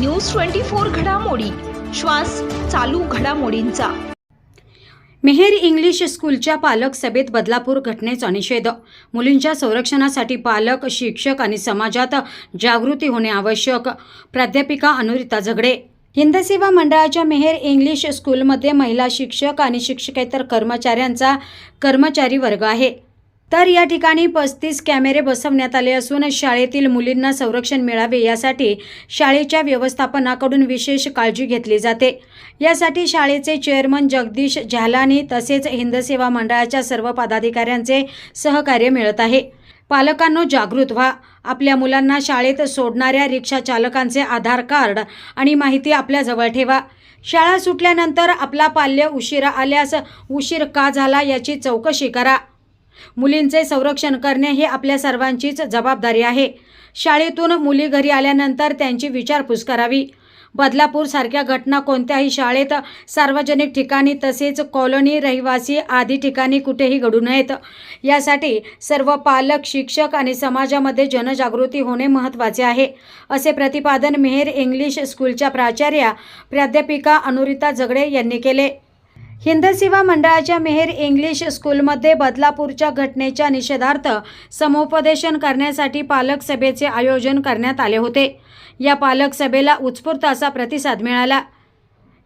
News twenty four घडामोडी. श्वास चालू घडामोडींचा. मेहेर इंग्लिश स्कूलच्या पालक सभेत बदलापूर घटनेचा निषेध. मुलींच्या संरक्षणासाठी पालक शिक्षक आणि समाजात जागृती होणे आवश्यक. प्राध्यापिका अनुरिता झगडे. हिंदसेवा मंडळाच्या मेहेर इंग्लिश स्कूलमध्ये महिला शिक्षक आणि शिक्षकेतर कर्मचाऱ्यांचा कर्मचारी वर्ग आहे. तर या ठिकाणी पस्तीस कॅमेरे बसवण्यात आले असून शाळेतील मुलींना संरक्षण मिळावे यासाठी शाळेच्या व्यवस्थापनाकडून विशेष काळजी घेतली जाते. यासाठी शाळेचे चेअरमन जगदीश झालानी तसेच हिंदसेवा मंडळाच्या सर्व पदाधिकाऱ्यांचे सहकार्य मिळत आहे. पालकांनो जागृत व्हा. आपल्या मुलांना शाळेत सोडणाऱ्या रिक्षा चालकांचे आधार कार्ड आणि माहिती आपल्याजवळ ठेवा. शाळा सुटल्यानंतर आपला पाल्य उशिरा आल्यास उशीर का झाला याची चौकशी करा. मुलींचे संरक्षण करणे ही आपल्या सर्वांचीच जबाबदारी आहे. शाळेतून मुली घरी आल्यानंतर त्यांची विचारपूस करावी. बदलापूर सारख्या घटना कोणत्याही शाळेत सार्वजनिक ठिकाणी तसेच कॉलनी रहिवासी आदी ठिकाणी कुठेही घडू नयेत. यासाठी सर्व पालक शिक्षक आणि समाजामध्ये जनजागृती होणे महत्त्वाचे आहे. असे प्रतिपादन मेहेर इंग्लिश स्कूलच्या प्राचार्या प्राध्यापिका अनुरिता झगडे यांनी केले. हिंदसेवा मंडळाच्या मेहेर इंग्लिश स्कूलमध्ये बदलापूरच्या घटनेच्या निषेधार्थ समुपदेशन करण्यासाठी पालक सभेचे आयोजन करण्यात आले होते. या पालक सभेला उत्स्फूर्त असा प्रतिसाद मिळाला.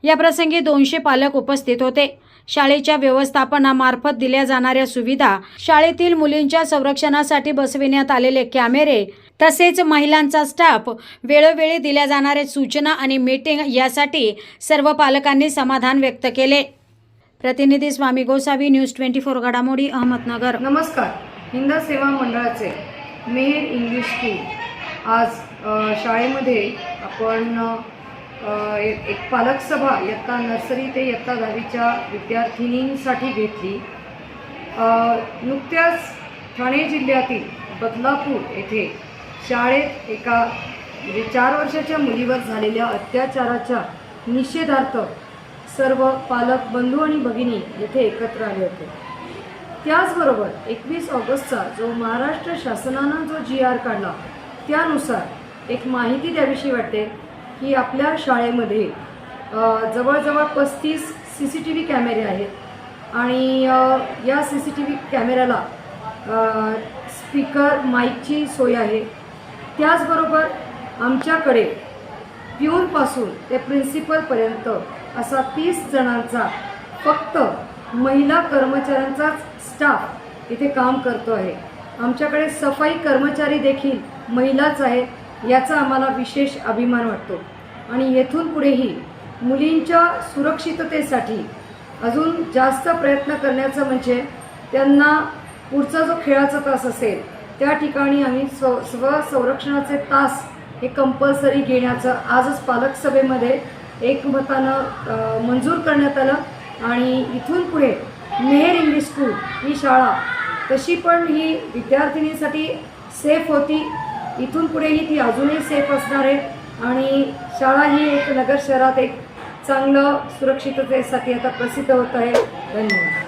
या प्रसंगी दोनशे पालक उपस्थित होते. शाळेच्या व्यवस्थापनामार्फत दिल्या जाणाऱ्या सुविधा शाळेतील मुलींच्या संरक्षणासाठी बसविण्यात आलेले कॅमेरे तसेच महिलांचा स्टाफ वेळोवेळी दिल्या जाणाऱ्या सूचना आणि मीटिंग यासाठी सर्व पालकांनी समाधान व्यक्त केले. प्रतिनिधी Swami Gosavi news twenty four घडामोडी अहमदनगर. नमस्कार. हिंद सेवा मंडळाचे मेहर इंग्लिश स्कूल आज शाळेमध्ये आपण एक एक पालक सभा इयत्ता नर्सरी ते इयत्ता दहावीच्या विद्यार्थिनींसाठी घेतली. नुकत्याच ठाणे जिल्ह्यातील बदलापूर येथे शाळेत एका म्हणजे चार वर्षाच्या मुलीवर झालेल्या अत्याचाराच्या निषेधार्थ सर्व पालक बंधू आणि भगिनी येथे एकत्र आले होते. त्याचबरोबर एकवीस ऑगस्टचा जो महाराष्ट्र शासनानं जो जी आर काढला त्यानुसार एक माहिती द्याविषयी वाटते की आपल्या शाळेमध्ये जवळजवळ पस्तीस सी सी टी व्ही कॅमेरे आहेत आणि या सी सी टी व्ही कॅमेऱ्याला स्पीकर माईकची सोय आहे. त्याचबरोबर आमच्याकडे प्यूनपासून ते प्रिन्सिपलपर्यंत असा तीस जणांचा फक्त महिला कर्मचाऱ्यांचाच स्टाफ इथे काम करतो आहे आमच्याकडे सफाई कर्मचारी देखील महिलाच आहेत याचा आम्हाला विशेष अभिमान वाटतो. आणि येथून पुढेही मुलींच्या सुरक्षिततेसाठी अजून जास्त प्रयत्न करण्याचं म्हणजे त्यांना पुढचा जो खेळाचा तास असेल त्या ठिकाणी आम्ही स्व स्वसंरक्षणाचे तास हे कंपल्सरी घेण्याचं आजच पालक सभेमध्ये एकमतानं मंजूर करण्यात आलं. आणि इथून पुढे मेहेर इंग्लिश स्कूल ही शाळा तशी पण ही विद्यार्थिनींसाठी सेफ होती. इथून पुढेही ती अजूनही सेफ असणार आहे. आणि शाळा ही एक नगर शहरात एक चांगलं सुरक्षिततेसाठी आता प्रसिद्ध होत आहे. धन्यवाद.